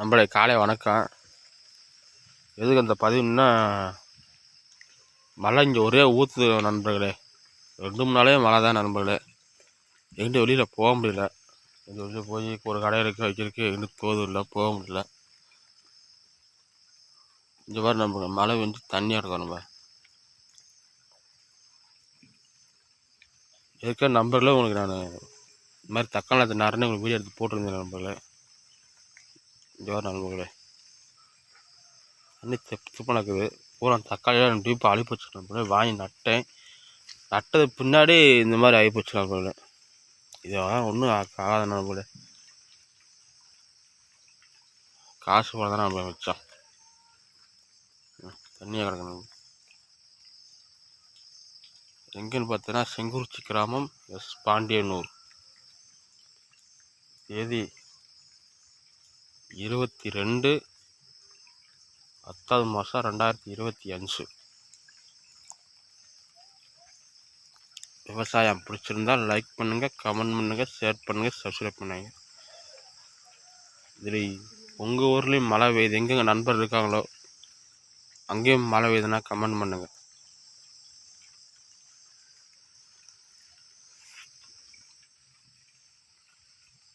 நம்மளே காலை வணக்கம். எதுக்கு அந்த பதிவுன்னா மழை இங்கே ஒரே ஊற்று நண்பர்களே. ரெண்டு மூணு நாளே மழை தான் நண்பர்களே. எங்கிட்ட வெளியில் போக முடியல. எங்கள் வெளியில் போய் ஒரு கடை இருக்க வைக்கிறதுக்கு எங்கிட்ட போதும் இல்லை போக முடியல. இந்த மாதிரி நம்ம மழை வந்து தண்ணியாக இருக்கும் நம்ம. ஏற்கனவே நம்பரில் உங்களுக்கு நான் இந்த மாதிரி தக்காளி நரன்னு உங்களுக்கு வீடியோ எடுத்து போட்டிருந்தேன் நண்பர்களே. ஜோர் நண்பர்களே தண்ணி செப்பு செப்பு நடக்குது பூரா தக்காளியெல்லாம் டீப்பாக அழிப்போச்சு நண்பர்களே வாங்கி நட்டேன். நட்டது பின்னாடி இந்த மாதிரி ஆகிப்போச்சு நண்பர்களே இதெல்லாம் ஒன்றும் ஆகாத நண்பர்களே காசு போல தான் நம்ம மிச்சம். ம், தண்ணியாக கிடக்கணும். எங்கேன்னு பார்த்தீங்கன்னா செங்குறிச்சி கிராமம் எஸ். பாண்டியனூர். தேதி இருபத்தி ரெண்டு பத்தாவது மாதம் ரெண்டாயிரத்தி இருபத்தி அஞ்சு. விவசாயம் பிடிச்சிருந்தா லைக் பண்ணுங்கள் கமெண்ட் பண்ணுங்கள் ஷேர் பண்ணுங்கள் சப்ஸ்கிரைப் பண்ணுங்க. இதில் உங்கள் ஊர்லேயும் மழை பெய்யுது எங்கெங்க நண்பர் இருக்காங்களோ அங்கேயும் மழை பெய்யுதுன்னா கமெண்ட் பண்ணுங்கள்